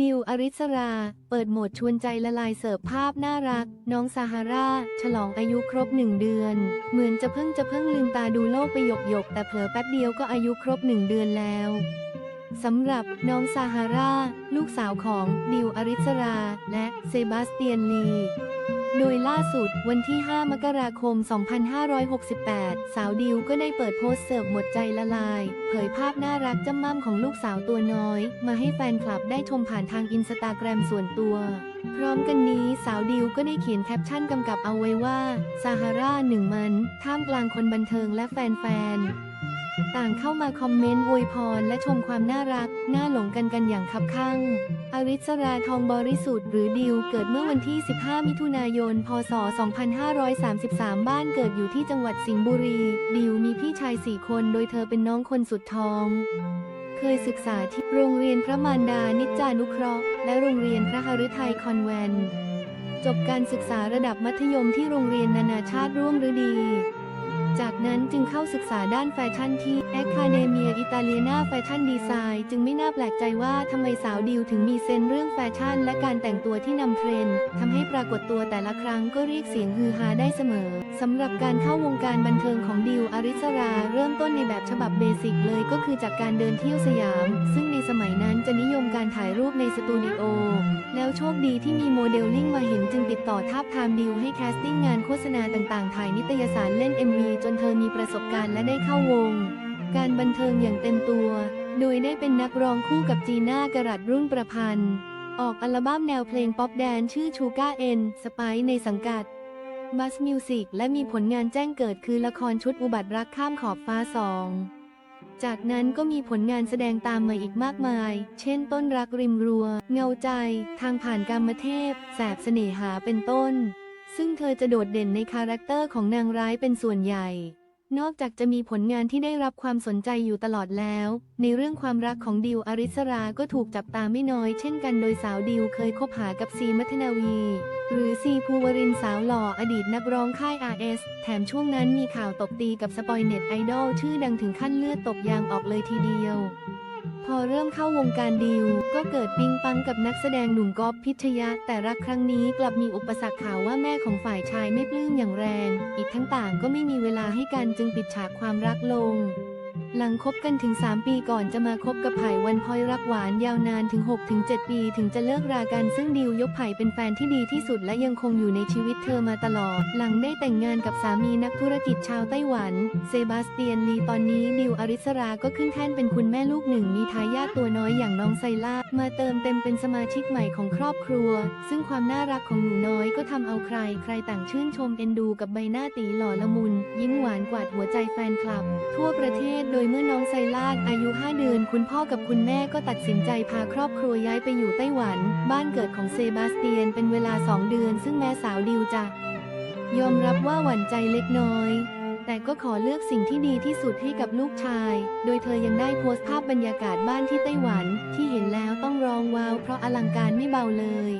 นิว อริสรา เปิดโหมดชวนใจละลายเสิร์ฟภาพน่ารัก น้องซาฮารา ฉลองอายุครบหนึ่งเดือน เหมือนจะเพิ่งจะเพิ่งลืมตาดูโลกไปหยกหยกแต่เผลอแป๊บเดียวก็อายุครบหนึ่งเดือนแล้วสำหรับน้องซาฮารา ลูกสาวของนิว อริสรา และเซบาสเตียนลี โดยล่าสุดวันที่ 5 มกราคม 2568 สาวดิวก็ได้เปิดโพสต์เสิร์ฟหมดใจละลาย เผยภาพน่ารักจำม่ำของลูกสาวตัวน้อย มาให้แฟนคลับได้ชมผ่านทางอินสตาแกรมส่วนตัว พร้อมกันนี้สาวดิวก็ได้เขียนแคปชั่นกำกับเอาไว้ว่าซาฮาราหนึ่งมัน ท่ามกลางคนบันเทิงและแฟนๆ ต่างเข้ามาคอมเมนต์อวยพรและชมความน่ารัก น่าหลงกันกันอย่างคับข้างอริสราทองบริสุทธิ์หรือดิวเกิดเมื่อวันที่ 15 มิถุนายน พศ 2533 บ้านเกิดอยู่ที่จังหวัดสิงห์บุรี ดิวมีพี่ชาย 4 คน โดยเธอเป็นน้องคนสุดท้องเคยศึกษาที่โรงเรียนพระมารดานิจจานุเคราะห์ และโรงเรียนพระหฤทัยคอนแวนต์จบการศึกษาระดับมัธยมที่โรงเรียนนานาชาติร่วมฤดี จากนั้นจึงเข้าศึกษาด้านแฟชั่นที่ Accademia Italiana Fashion Design จึงไม่น่าแปลกใจว่าทำไมสาวดิวถึงมีเซนเรื่องแฟชั่น และการแต่งตัวที่นำเทรนด์ทำให้ปรากฏตัวแต่ละครั้งก็เรียกเสียงฮือฮาได้เสมอสำหรับการเข้าวงการบันเทิงของดิวอริสรา เริ่มต้นในแบบฉบับเบสิกเลยก็คือจากการเดินเที่ยวสยาม ซึ่งในสมัยนั้นจะนิยมการถ่ายรูปในสตูดิโอแล้วโชคดีที่มีโมเดลลิ่งมาเห็นจึงติดต่อทาบทามดิวให้แคสติ้งงานโฆษณาต่างๆ ถ่ายนิตยสารเล่น MV จนเธอมีประสบการณ์และได้เข้าวง การบันเทิงอย่างเต็มตัว โดยได้เป็นนักร้องคู่กับจีน่ากรัดรุ่งประพันธ์ ออกอัลบั้มแนวเพลงป๊อปแดนชื่อชูก้าเอ็นสไปในสังกัดบัสมิวสิกและมีผลงานแจ้งเกิดคือละครชุดอุบัติรักข้ามขอบฟ้าสองจากนั้นก็มีผลงานแสดงตามมาอีกมากมาย เช่นต้นรักริมรัว เงาใจ ทางผ่านกรรมเทพ แสบเสน่หาเป็นต้น ซึ่งเธอจะโดดเด่นในคาแรคเตอร์ของนางร้ายเป็นส่วนใหญ่ นอกจากจะมีผลงานที่ได้รับความสนใจอยู่ตลอดแล้ว ในเรื่องความรักของดิวอริสราก็ถูกจับตาไม่น้อยเช่นกันโดยสาวดิวเคยคบหากับซีมัทนาวี หรือซีภูวรินสาวหล่ออดีตนักร้องค่าย RS แถมช่วงนั้นมีข่าวตบตีกับสปอยเน็ตไอดอลชื่อดังถึงขั้นเลือดตกยางออกเลยทีเดียว พอเริ่มเข้าวงการดิว ก็เกิดปิงปังกับนักแสดงหนุ่มก๊อฟพิชยะ แต่รักครั้งนี้กลับมีอุปสรรคข่าวว่าแม่ของฝ่ายชายไม่ปลื้มอย่างแรง อีกทั้งต่างก็ไม่มีเวลาให้กันจึงปิดฉากความรักลง หลังคบกันถึง 3 ปีก่อนจะมาคบกับไผ่วันพลอยรักหวานยาวนานถึง 6-7 ปีถึงจะเลิกรากันซึ่งดิวยกไผ่เป็นแฟนที่ดีที่สุดและยังคงอยู่ในชีวิตเธอมาตลอด หลังได้แต่งงานกับสามีนักธุรกิจชาวไต้หวัน เซบาสเตียนลีตอนนี้ดิวอริสราก็ขึ้นแท่นเป็นคุณแม่ลูกหนึ่งมีทายาทตัวน้อยอย่างน้องไซล่ามาเติมเต็มเป็นสมาชิกใหม่ของครอบครัว ซึ่งความน่ารักของหนูน้อยก็ทำเอาใคร ใครต่างชื่นชมเอ็นดูกับใบหน้าตีหล่อละมุน ยิ้มหวานกวาดหัวใจแฟนคลับ ทั่วประเทศโดยเมื่อน้องไซล่าอายุ 5 เดือน คุณพ่อกับคุณแม่ก็ตัดสินใจพาครอบครัวย้ายไปอยู่ไต้หวัน บ้านเกิดของเซบาสเตียนเป็นเวลา 2 เดือน ซึ่งแม่สาวดิวจะยอมรับว่าหวั่นใจเล็กน้อย แต่ก็ขอเลือกสิ่งที่ดีที่สุดให้กับลูกชาย โดยเธอยังได้โพสต์ภาพบรรยากาศบ้านที่ไต้หวัน ที่เห็นแล้วต้องร้องว้าวเพราะอลังการไม่เบาเลย